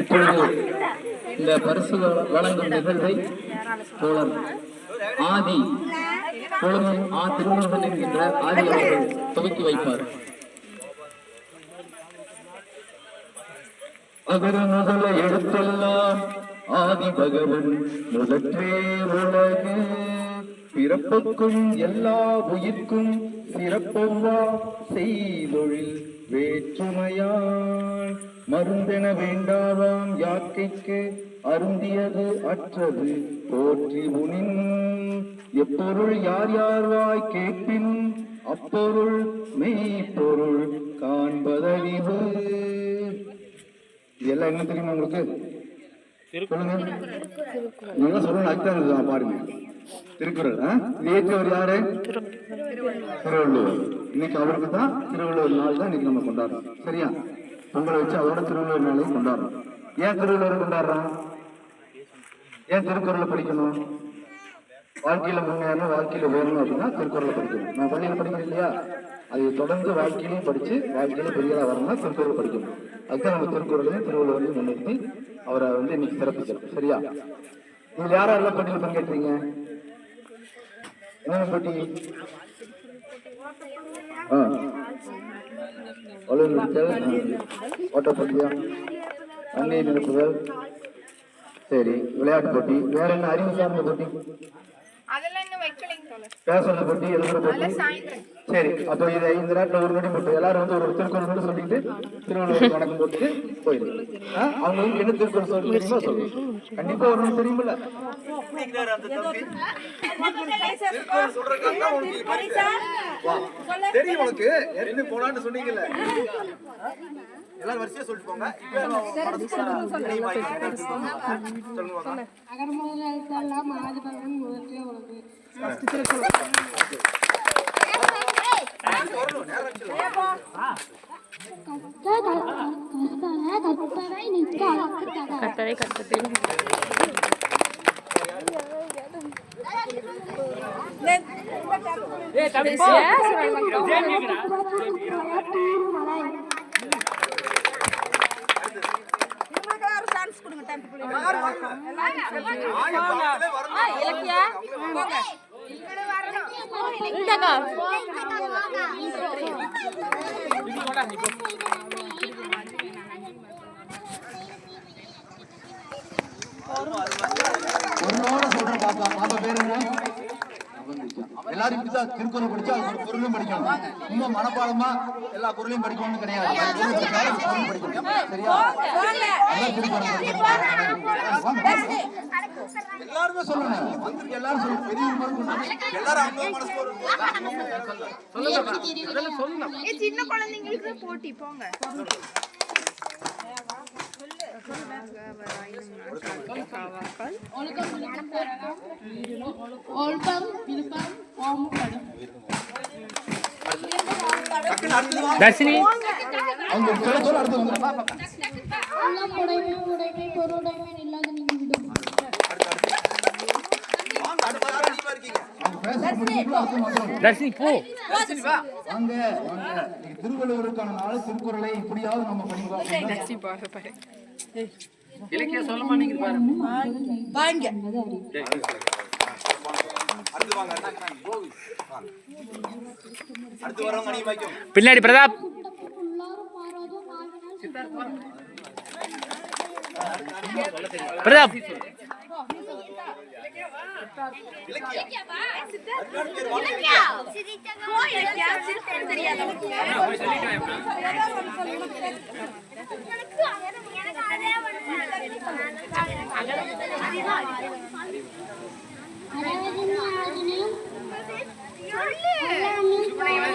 இப்பொழுது இந்த பரிசு வழங்கும் நிகழ்வை தோழர் ஆதி தோழர் ஆ திருமணம் என்கின்ற ஆதி அவர்கள் துவக்கி வைப்பார். அகர முதல எழுத்தெல்லாம் ஆதி பகவன் முதற்றே உலகு பிறப்புக்கும் எல்லா உயிர்க்கும் சிறப்பொவ்வா செய்தொழில் வேற்றுமையால் மருந்தென வேண்டாவாம் யாக்கைக்கு அருந்தியது அற்றது போற்றி உனின். எப்பொருள் யார் யார் வாய் கேட்பின் அப்பொருள் மெய்ப்பொருள் காண்பதறிவு. இதெல்லாம் என்ன தெரியுமா உங்களுக்கு? சொல்லுங்க. நீங்க சொல்லணும் இருக்கு, பாருங்க. திருக்குறள் இயற்றியவர் யாரு? திருவள்ளுவர். இன்னைக்கு அவருக்கு தான் திருவள்ளுவர் நாள் தான் இன்னைக்கு நம்ம கொண்டாடுறோம். சரியா? பொங்கலை வச்சு அவரோட திருவள்ளுவர் நாளையும் கொண்டாடுறோம். ஏன் திருவள்ளுவர் கொண்டாடுறோம்? ஏன் திருக்குறளை படிக்கணும்? வாழ்க்கையில முன்னேறணும் வாழ்க்கையில உயரணும் அப்படின்னா திருக்குறளை படிக்கணும். நான் பள்ளியில படிக்கிறேன் இல்லையா? அதை தொடர்ந்து வாழ்க்கையிலையும் படிச்சு வாழ்க்கையில பெரியதா வரணும்னா திருக்குறள் படிக்கணும். அதுதான் நம்ம திருக்குறளையும் திருவள்ளுவரையும் முன்னிறுத்தி அவரை வந்து இன்னைக்கு சிறப்பிக்கிறோம் சரியா? நீங்க யார் யாரெல்லாம் போட்டியில் பங்கேற்றீங்க? என்னென்ன போட்டி? ஆ. ஒலிம்பிக்கல் ஓட்டப்பந்தயம் தண்ணீர் நிரப்புதல் சரி விளையாட்டு போட்டி. வேற என்ன அறிவு சார்ந்த போட்டி? அதெல்லாம் இன்னும் வைக்கலைங்க தோழர். பேசுறது அதெல்லாம் சாயந்தரம். சரி அப்போ இதை இந்த நேரத்தில் ஒரு நொடி மட்டும் எல்லாரும் வந்து ஒரு திருக்குறள் மட்டும் சொல்லிட்டு திருவள்ளுவர் வணக்கம் போட்டு போயிடும் அவங்களுக்கு என்ன திருக்குறள் சொல்ல தெரியுமா சொல்லுங்க கண்டிப்பா ஒரு நாள் தெரியுமில்ல. தெரியும் உனக்கு. போலான்னு சொன்னீங்கல்ல. எல்லாரும் வரிசையா சொல்லிட்டு போங்க. இப்ப சொல்லுங்க அகர முதல்ல எழுத்தெல்லாம் ஆதிபகவன் முதற்றே உலகு கட்டளை கட்டத்தில். இலக்கியா? இந்தாக்கா பொருளோட சொல்றேன் பாப்பா. பாப்பா பேரு என்ன? எல்லாரும் இப்படிதான் திருக்குறள் படிச்சா அது பொருளும் படிக்கணும். சும்மா மனப்பாடமா எல்லா பொருளையும் படிக்கணும்னு கிடையாது. படிக்கணும். சரியா? திருக்குறள். எல்லாருமே சொல்லுங்க. வந்திருக்க எல்லாரும் சொல்லுங்க. பெரிய எல்லாரும் அவங்க மனசு போறது ஏ சின்ன குழந்தைங்களுக்கு போட்டி போங்க. ஒழுக்கம் விழுப்பம் ஓமம் கடும் தர்ஷினி. அவங்க சொல்ல சொல்ல அடுத்து வந்து எல்லாம் உடைமை உடைமை பொருடைமை இல்லாத நீங்க விடும் வாங்க அடுத்த யாரும் அதிகமா இருக்கீங்க அவங்க பேசுற முடியுங்களோ அடுத்து வந்துடும் தர்ஷினி போ. வாங்க வாங்க. இன்னைக்கு திருவள்ளுவருக்கான நாள் திருக்குறளை இப்படியாவது நம்ம பின்னாடி பிரதாப். பிரதாப்.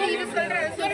அழகின்